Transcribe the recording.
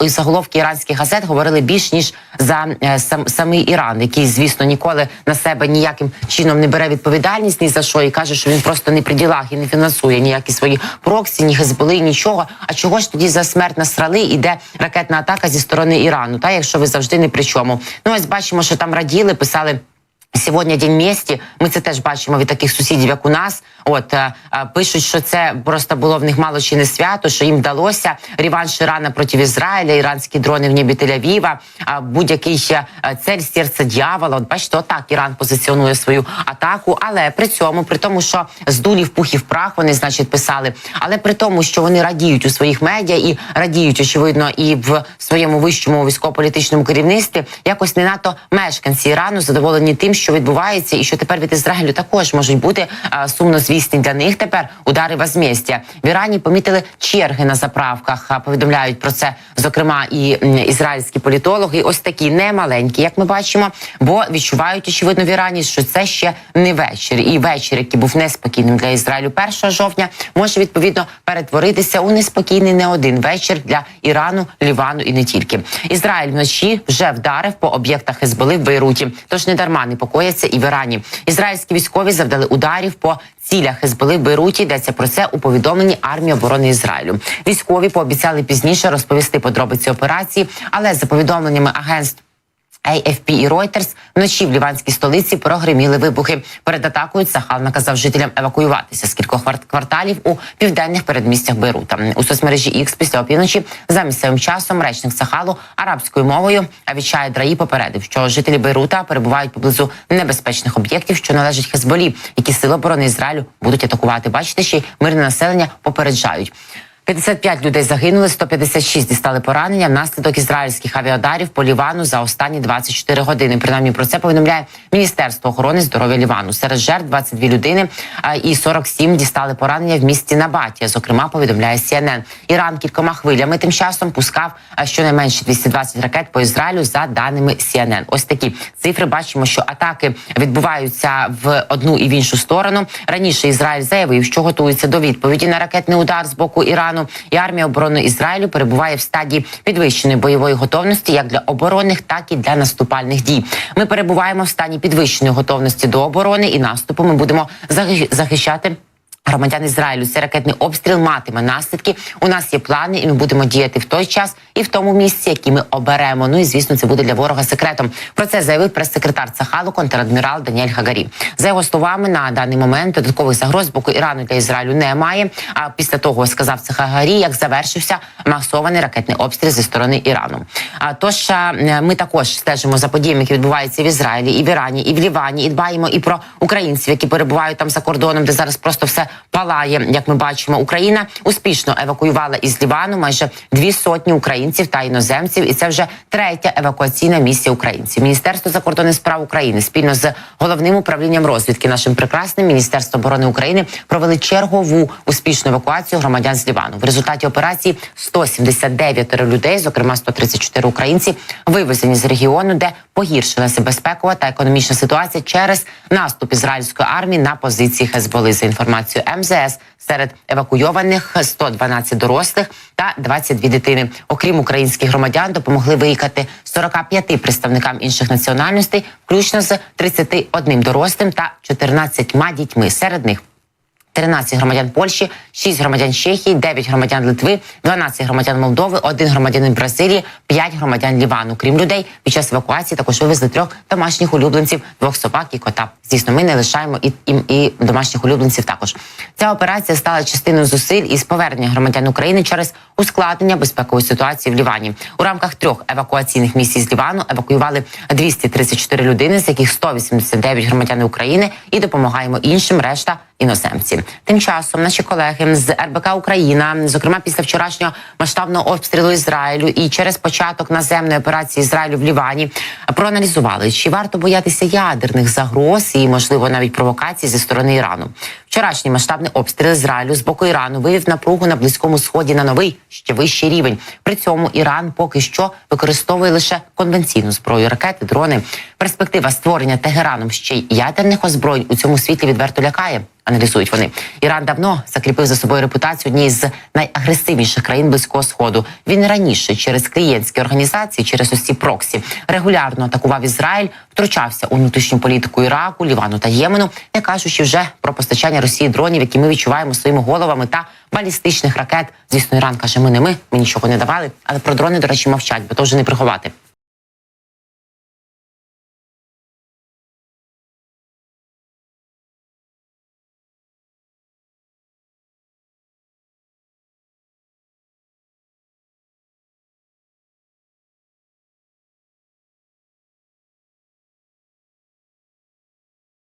Заголовки іранських газет говорили більш ніж за е, сам самий Іран, який, звісно, ніколи на себе ніяким чином не бере відповідальність ні за що і каже, що він просто не при ділах і не фінансує ніякі свої проксі, ні Гезболи, нічого. А чого ж тоді за смерть насрали іде ракетна атака зі сторони Ірану? Та якщо ви завжди не при чому? Ну ось бачимо, що там раділи, писали. Сьогодні день місті. Ми це теж бачимо від таких сусідів, як у нас. От е, е, пишуть, що це просто було в них мало чи не свято, що їм вдалося реванш Ірана проти Ізраїля, іранські дрони в небі Тель-Авіва, будь-який ще е, цель серця дьявола. От бачите, отак Іран позиціонує свою атаку. Але при цьому, при тому, що з дулів пухів прах вони, значить, писали, але при тому, що вони радіють у своїх медіа і радіють, очевидно, і в своєму вищому військово-політичному керівництві, якось не надто мешканці Ірану задоволені тим, що відбувається, і що тепер від Ізраїлю також можуть бути а, сумнозвісні для них тепер удари возмездя. В Ірані помітили черги на заправках. а, Повідомляють про це, зокрема, і ізраїльські політологи. Ось такі немаленькі, як ми бачимо, бо відчувають очевидно в Ірані, що це ще не вечір. І вечір, який був неспокійним для Ізраїлю 1 жовтня, може відповідно перетворитися у неспокійний не один вечір для Ірану, Лівану і не тільки. Ізраїль вночі вже вдарив по об'єктах Хезболи в Бейруті. Тож не дарма непокояться і в Ірані. Ізраїльські військові завдали ударів по цілях Хезболи в Бейруті. Йдеться про це у повідомленні армії оборони Ізраїлю. Військові пообіцяли пізніше розповісти подробиці операції, але за повідомленнями агентств. AFP і Reuters вночі в ліванській столиці прогреміли вибухи. Перед атакою Сахал наказав жителям евакуюватися з кількох квар- кварталів у південних передмістях Бейрута. У соцмережі X після опівночі за місцевим часом речник Сахалу арабською мовою Авічай Драї попередив, що жителі Бейрута перебувають поблизу небезпечних об'єктів, що належать Хезболі, які сили оборони Ізраїлю будуть атакувати. Бачите, ще й мирне населення попереджають. 55 людей загинули, 156 дістали поранення внаслідок ізраїльських авіадарів по Лівану за останні 24 години. Принаймні про це повідомляє Міністерство охорони здоров'я Лівану. Серед жертв 22 людини і 47 дістали поранення в місті Набатія. Зокрема, повідомляє CNN. Іран кількома хвилями тим часом пускав щонайменше 220 ракет по Ізраїлю за даними CNN. Ось такі цифри бачимо, що атаки відбуваються в одну і в іншу сторону. Раніше Ізраїль заявив, що готується до відповіді на ракетний удар з боку Ірану. І армія оборони Ізраїлю перебуває в стадії підвищеної бойової готовності як для оборонних, так і для наступальних дій. Ми перебуваємо в стані підвищеної готовності до оборони і наступу. Ми будемо захищати. Громадян Ізраїлю цей ракетний обстріл матиме наслідки. У нас є плани, і ми будемо діяти в той час і в тому місці, який ми оберемо. Ну і звісно, це буде для ворога секретом. Про це заявив прес-секретар Цахалу, контрадмірал Даніель Хагарі. За його словами, на даний момент додаткових загроз з боку Ірану для Ізраїлю немає. А після того сказав це Хагарі, як завершився масований ракетний обстріл зі сторони Ірану. А тож ми також стежимо за подіями, які відбуваються в Ізраїлі, і в Ірані, і в Лівані, і дбаємо і про українців, які перебувають там за кордоном, де зараз просто все палає. Як ми бачимо, Україна успішно евакуювала із Лівану майже дві сотні українців та іноземців, і це вже третя евакуаційна місія українців. Міністерство закордонних справ України спільно з головним управлінням розвідки, нашим прекрасним міністерством оборони України провели чергову успішну евакуацію громадян з Лівану. В результаті операції 179 людей, зокрема 134 українці, вивезені з регіону, де погіршилася безпекова та економічна ситуація через наступ ізраїльської армії на позиції Хезболи. За інформацією МЗС серед евакуйованих 112 дорослих та 22 дитини. Окрім українських громадян, допомогли виїхати 45 представникам інших національностей, включно з 31 дорослим та 14 дітьми. Серед них 13 громадян Польщі, 6 громадян Чехії, 9 громадян Литви, 12 громадян Молдови, 1 громадянин Бразилії, 5 громадян Лівану. Крім людей, під час евакуації також вивезли трьох домашніх улюбленців, двох собак і кота. Звісно, ми не лишаємо і, і, і домашніх улюбленців також. Ця операція стала частиною зусиль із повернення громадян України через ускладнення безпекової ситуації в Лівані. У рамках трьох евакуаційних місій з Лівану евакуювали 234 людини, з яких 189 громадяни України, і допомагаємо іншим решта іноземці. Тим часом наші колеги з РБК Україна, зокрема після вчорашнього масштабного обстрілу Ізраїлю і через початок наземної операції Ізраїлю в Лівані, проаналізували, чи варто боятися ядерних загроз і, можливо, навіть провокацій зі сторони Ірану. Вчорашній масштабний обстріл Ізраїлю з боку Ірану вивів напругу на близькому сході на новий ще вищий рівень. При цьому Іран поки що використовує лише конвенційну зброю, ракети, дрони. Перспектива створення Тегераном ще й ядерних озброєнь у цьому світлі відверто лякає. Аналізують вони. Іран давно закріпив за собою репутацію однієї з найагресивніших країн близького сходу. Він раніше через клієнтські організації, через ці проксі, регулярно атакував Ізраїль, втручався у внутрішню політику Іраку, Лівану та Ємену, не кажучи вже про постачання Росії дронів, які ми відчуваємо своїми головами та балістичних ракет. Звісно, Іран каже, ми не ми, ми нічого не давали. Але про дрони, до речі, мовчать, бо то вже не приховати.